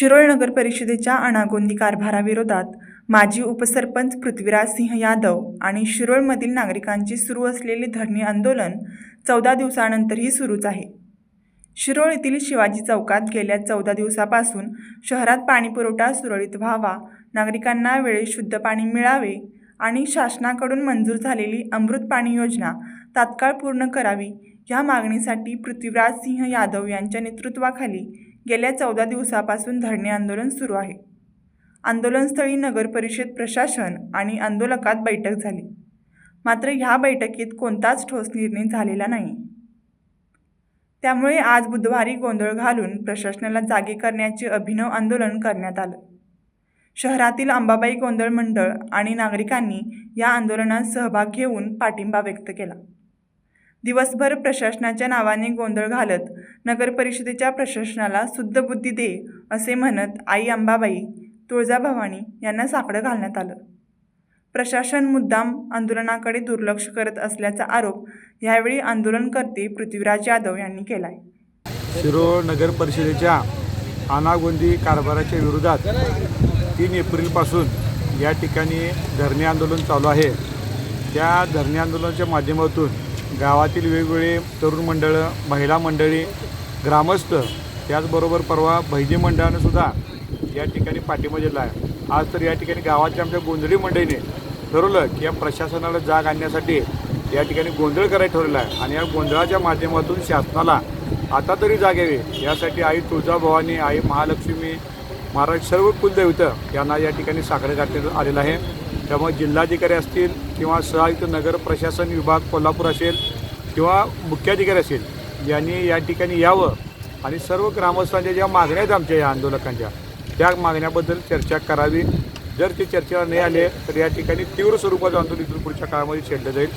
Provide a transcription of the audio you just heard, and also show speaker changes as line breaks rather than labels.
शिरोळ नगर परिषदेच्या अनागोंदी कारभाराविरोधात माजी उपसरपंच पृथ्वीराज सिंह यादव आणि शिरोळमधील नागरिकांची सुरू असलेले धरणे आंदोलन चौदा दिवसानंतरही सुरूच आहे. शिरोळ येथील शिवाजी चौकात गेल्या चौदा दिवसापासून शहरात पाणीपुरवठा सुरळीत व्हावा नागरिकांना वेळेत शुद्ध पाणी मिळावे आणि शासनाकडून मंजूर झालेली अमृत पाणी योजना तात्काळ पूर्ण करावी या मागणीसाठी पृथ्वीराज सिंह यादव यांच्या नेतृत्वाखाली गेल्या चौदा दिवसापासून धरणे आंदोलन सुरू आहे. आंदोलनस्थळी नगरपरिषद प्रशासन आणि आंदोलकात बैठक झाली. मात्र ह्या बैठकीत कोणताच ठोस निर्णय झालेला नाही. त्यामुळे आज बुधवारी गोंधळ घालून प्रशासनाला जागे करण्याचे अभिनव आंदोलन करण्यात आलं. शहरातील अंबाबाई गोंधळ मंडळ आणि नागरिकांनी या आंदोलनात सहभाग घेऊन पाठिंबा व्यक्त केला. दिवसभर प्रशासनाच्या नावाने गोंधळ घालत नगरपरिषदेच्या प्रशासनाला शुद्ध बुद्धी दे असे म्हणत आई अंबाबाई तुळजाभवानी यांना साकडं घालण्यात आलं. प्रशासन मुद्दाम आंदोलनाकडे दुर्लक्ष करत असल्याचा आरोप यावेळी आंदोलनकर्ते पृथ्वीराज यादव यांनी केलाय.
शिरोळ नगर परिषदेच्या अनागोंदी कारभाराच्या विरोधात तीन एप्रिलपासून या ठिकाणी धरणे आंदोलन चालू आहे. त्या धरणे आंदोलनाच्या माध्यमातून गावातील वेगवेगळे तरुण मंडळं महिला मंडळी ग्रामस्थ त्याचबरोबर परवा भैजी मंडळानंसुद्धा या ठिकाणी पाठिंबा दिला आहे. आज तर या ठिकाणी गावाच्या आमच्या गोंधळी मंडळीने ठरवलं की या प्रशासनाला जाग आणण्यासाठी या ठिकाणी गोंधळ करायला ठरवलं आहे. आणि या गोंधळाच्या माध्यमातून शासनाला आता तरी जाग यावी. यासाठी आई तुळजाभवानी आई महालक्ष्मी महाराज सर्व कुलदैवत यांना या ठिकाणी साखरे घातण्यात आलेलं आहे. त्यामुळे जिल्हाधिकारी असतील किंवा सहायुक्त नगर प्रशासन विभाग कोल्हापूर असेल किंवा मुख्याधिकारी असेल यांनी या ठिकाणी यावं आणि सर्व ग्रामस्थांच्या ज्या मागण्या आहेत आमच्या या आंदोलकांच्या त्या मागण्याबद्दल चर्चा करावी. जर ते चर्चेला नाही आले तर या ठिकाणी तीव्र स्वरूपाचं आंदोलन पुढच्या काळामध्ये छेडलं जाईल.